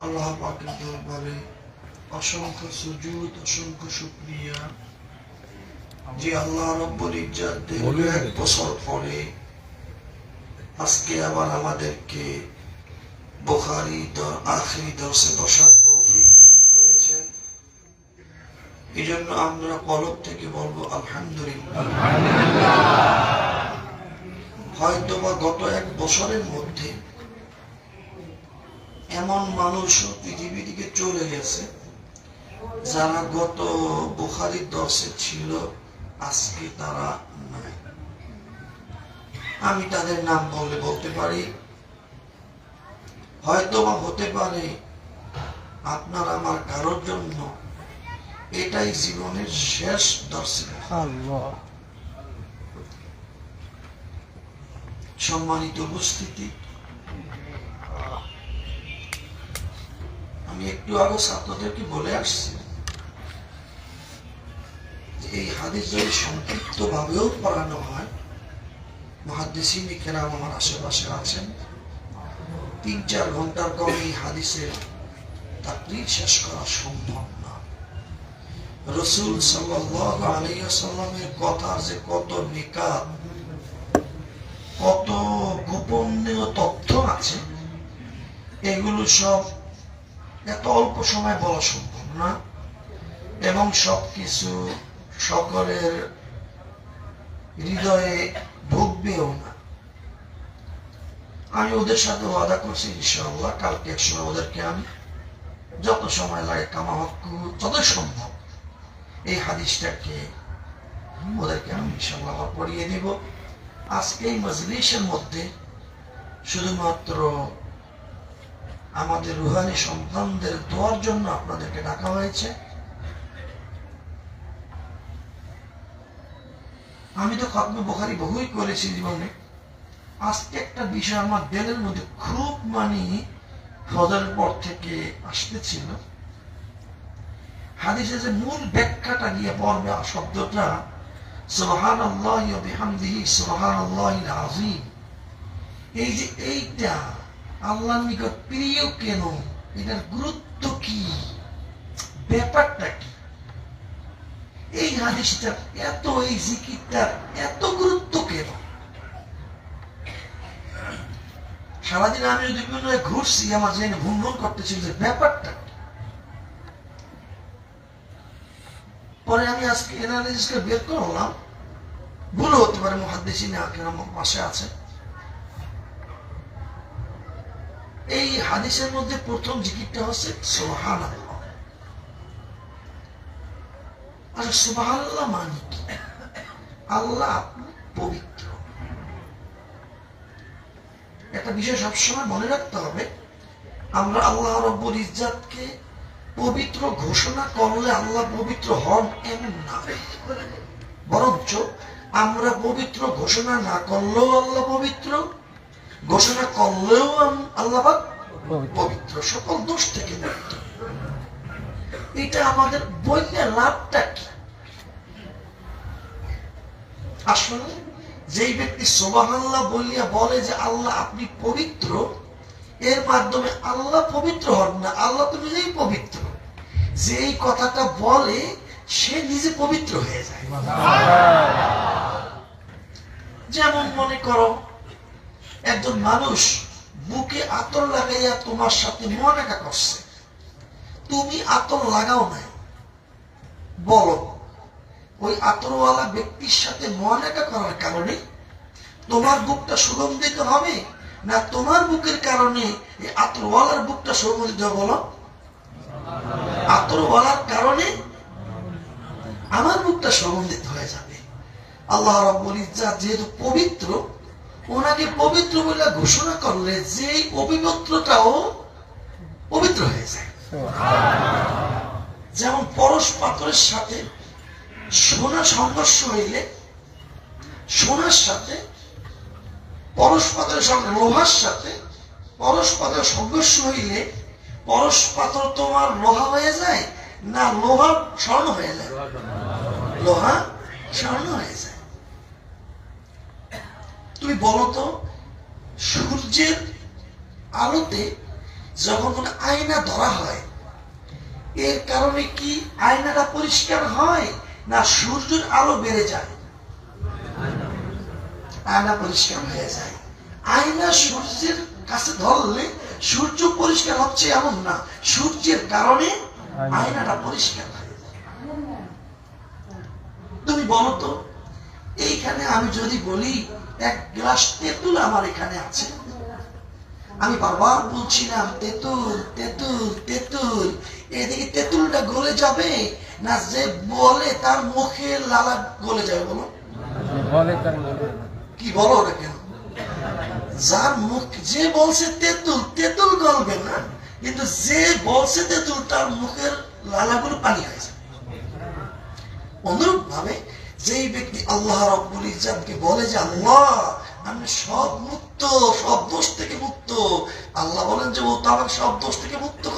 আল্লাহ পাকের দরবারে অসংখ্য সুজুদ অসংখ্য শুক্রিয়া। যে আল্লাহ রব্বুল ইজ্জাত দীর্ঘ এক বছর পরে আজকে আবার আমাদেরকে বুখারি দ- আখরি দর্শে বসার তৌফিক দান করেছেন। এই জন্য আমরা কলব থেকে বলব আলহামদুলিল্লাহ। হয়তো বা গত এক বছরের মধ্যে এমন মানুষও পৃথিবী থেকে চলে গেছে যারা গত বুখারির দর্শে ছিল আজকে তারা নাই। আমি তাদের নাম বলে বলতে পারি। হয়তো বা হতে পারে আপনার আমার কারোর জন্য এটাই জীবনের শেষ দর্শন আল্লাহ। সম্মানিত উপস্থিতি আমি একটু আগে ছাত্রদেরকে বলে আসছি এই হাদিস যদি সংক্ষিপ্ত ভাবেও পড়ানো হয় মহাদিসিন কেরাম আমার আশেপাশে আছেন। তিন, চার ঘণ্টার কম এই হাদিসের তাকরির শেষ করা সম্ভব না। রসুল আলাইসাল্লামের কথার যে কত নিকাত, কত গোপনীয় তথ্য আছে, এগুলো সব এত অল্প সময় বলা সম্ভব না। এবং সবকিছু সকলের হৃদয়ে ঢুকবেও না। আমি ওদের সাথে ওয়াদা করছি, ইনশাআল্লাহ, কালকে এক সময় ওদেরকে আমি যত সময় লাগে কামা হক্কু যত সম্ভব এই হাদিসটাকে ওদেরকে আমি ইনশাআল্লাহ পড়িয়ে দিব। আজকে এই মজলিসের মধ্যে শুধুমাত্র আমাদের রুহানি সন্তানদের দোয়ার জন্য আপনাদেরকে ডাকা হয়েছে। আমি তো খতমে বোখারি বহুই করেছি জীবনে। আজকে একটা বিষয় আমার দিলের মধ্যে খুব মানে ফজরের পর থেকে আসতেছিল। হাদিসে যে মূল ব্যাখ্যাটা নিয়ে পড়বে শব্দটা সুবহান আল্লাহ বিহামদিহি সুবহান আল্লাহ আজিম এই যে এইটা আল্লাহর নিকট প্রিয় কেন? এটার গুরুত্ব কি? ব্যাপারটা কি? এই হাদিসটার এত, এই জিকিরটার এত গুরুত্ব কেন? সারাদিন আমি যদি বিভিন্ন ঘুরছি, আমার জেনে ভুন ভুন করতেছিল যে ব্যাপারটা পরে আমি আজকে এনালিসিসকে বের করলাম। ভুল হতে পারে মহাদ্দেশি না কেন আমার পাশে আছে। এই হাদিসের মধ্যে প্রথম জিকিরটা হচ্ছে সোহান আচ্ছা সোহান মানে কি? আল্লাহ পবিত্র। একটা বিষয় সবসময় মনে রাখতে হবে, আমরা আল্লাহ রব্বুল ইজ্জাতকে পবিত্র ঘোষণা করলে আল্লাহ পবিত্র হন এমন না? বরঞ্চ আমরা পবিত্র ঘোষণা না করলেও আল্লাহ পবিত্র। ঘোষণা করলেও আম- আল্লাহ পাক পবিত্র সকল দোষ থেকে মুক্ত। এটা আমাদের বইলে লাভটা কি? আসলে যেই ব্যক্তি সোবাহ আল্লাহ বলিয়া বলে যে আল্লাহ আপনি পবিত্র, এর মাধ্যমে আল্লাহ পবিত্র হন না, আল্লাহ তো নিজেই পবিত্র। যে এই কথাটা বলে, সে নিজে পবিত্র হয়ে যায়। যেমন মনে করো একজন মানুষ বুকে আতর লাগাইয়া তোমার সাথে মনাকা করছে। তুমি আতর লাগাও নাই। বলো, ওই আতরওয়ালা ব্যক্তির সাথে মহানাকা করার কারণে তোমার বুকটা সুগন্ধিত হবে না তোমার বুকের কারণে এই আতরওয়ালার বুকটা সুগন্ধিত বলো? আতরওয়ালার কারণে আমার বুকটা সুগন্ধিত হয়ে যাবে। আল্লাহ রব্বুল ইজ্জাত যেহেতু পবিত্র ওনাকে পবিত্র বলে ঘোষণা করলে যে অভিপত্রটাও পবিত্র হয়ে যায়। যেমন পরশ পাথরের সাথে সোনা সংঘর্ষ হইলে, সোনার সাথে, পরশ পাথরের সঙ্গে লোহার সাথে পরশ পাথরের সংঘর্ষ হইলে, পরশ পাথর তোমার লোহা হয়ে যায় না লোহা স্বর্ণ হয়ে যায়? লোহা স্বর্ণ হয়ে যায়। তুমি বলো তো সূর্যের আলোতে যখন কোনো আয়না ধরা হয় এর কারণে কি আয়নাটা পরিষ্কার হয় না সূর্যের আলো বেড়ে যায়? আয়না পরিষ্কার হয়ে যায়। আয়না সূর্যের কাছে ধরলে সূর্য পরিষ্কার হচ্ছে এমন না। সূর্যের কারণে আয়নাটা পরিষ্কার হয়ে। যায় তুমি বলো তো এইখানে আমি যদি বলি এক গ্লাস তেঁতুল আমার এখানে আছে। আমি বারবার বলছিলাম তেঁতুল তেঁতুল তেঁতুল। এদিকে তেঁতুলটা গলে যাবে না যে বলে তার মুখে লালা গলে যাবে বলো। কি বলো ওটা কেন? যার মুখ যে বলছে তেঁতুল তেঁতুল গলবে না কিন্তু যে বলছে তেঁতুল তার মুখের লালাগুলো পানি হয়েছে অনুরূপ ভাবে যেই ব্যক্তি আল্লাহ রব্বুল ইজাদকে বলে যে, আল্লাহ, আমি সব মুক্ত, সব দোষ থেকে মুক্ত। আল্লাহ বলেন যে, ও তো আমাকে সব দোষ থেকে মুক্ত